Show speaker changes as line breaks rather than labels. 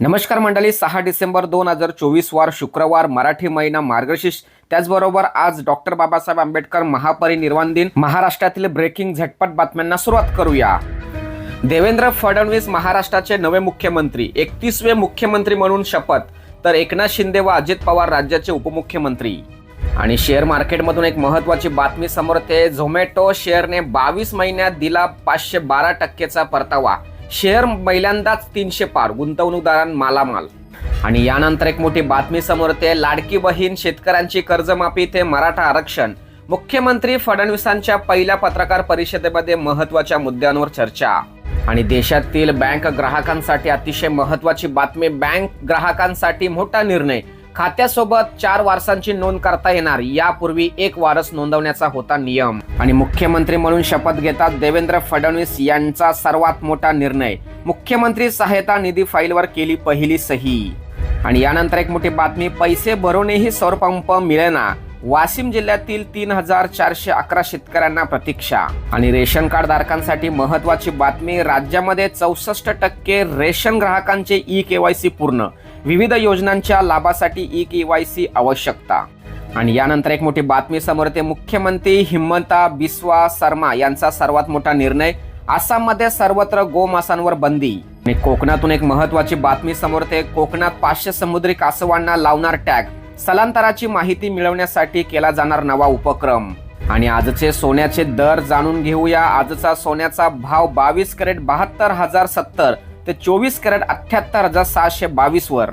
नमस्कार मंडळी सहा डिसेंबर दोन हजार चोवीस वार शुक्रवार मराठी महिना मार्गशीर्ष. त्याचबरोबर आज डॉक्टर बाबासाहेब आंबेडकर महापरिनिर्वाण दिन. महाराष्ट्रातील ब्रेकिंग झटपट बातम्यांना सुरुवात करूया. देवेंद्र फडणवीस महाराष्ट्राचे नवे मुख्यमंत्री एकतीसवे मुख्यमंत्री म्हणून शपथ तर एकनाथ शिंदे व अजित पवार राज्याचे उपमुख्यमंत्री. आणि शेअर मार्केटमधून एक महत्वाची बातमी समोर येते झोमॅटो शेअरने बावीस महिन्यात दिला पाचशे बारा टक्केचा परतावा. शेअर पहिल्यांदाच तीनशे पार गुंतवणूकदारां मालामाल. आणि यानंतर एक मोठी बातमी समोर येते लाडकी बहीण शेतकऱ्यांची कर्जमाफी ते मराठा आरक्षण. मुख्यमंत्री फडणवीसांच्या पहिल्या पत्रकार परिषदेमध्ये महत्त्वाच्या मुद्द्यांवर चर्चा. आणि देशातील बँक ग्राहकांसाठी अतिशय महत्वाची बातमी बँक ग्राहकांसाठी मोठा निर्णय. खात्यासोबत चार वारसांची नोंद करता येणार. यापूर्वी एक वारस नोंदवण्याचा होता नियम. आणि मुख्यमंत्री म्हणून शपथ घेतात देवेंद्र फडणवीस यांचा सर्वात मोठा निर्णय. मुख्यमंत्री सहायता निधी फाईलवर केली पहिली सही. आणि यानंतर एक मोठी बातमी पैसे भरूनही सौरपंप मिळेना. वाशिम जिल्ह्यातील तीन हजार चारशे अकरा शेतकऱ्यांना प्रतीक्षा. आणि रेशन कार्ड धारकांसाठी महत्वाची बातमी राज्यामध्ये चौसष्ट टक्के रेशन ग्राहकांचे ई केवायसी पूर्ण. विविध योजनांच्या लाभासाठी ई के वाय सी आवश्यकता. आणि यानंतर एक मोठी बातमी समोर येते. मुख्यमंत्री हिमंता बिस्वा शर्मा यांचा सर्वात मोठा निर्णय आसाममध्ये सर्वत्र गोमांसांवर बंदी. आणि कोकणातून एक महत्वाची बातमी समोर येते. कोकणात पाचशे समुद्री कासवांना लावणार टॅग. स्थलांतराची माहिती मिळवण्यासाठी केला जाणार नवा उपक्रम. आणि आजचे सोन्याचे दर जाणून घेऊया. आजचा सोन्याचा भाव बावीस करेट बहात्तर हजार सत्तर. ते चोवीस कॅरेट अठ्ठ्याहत्तर हजार सहाशे बावीसवर.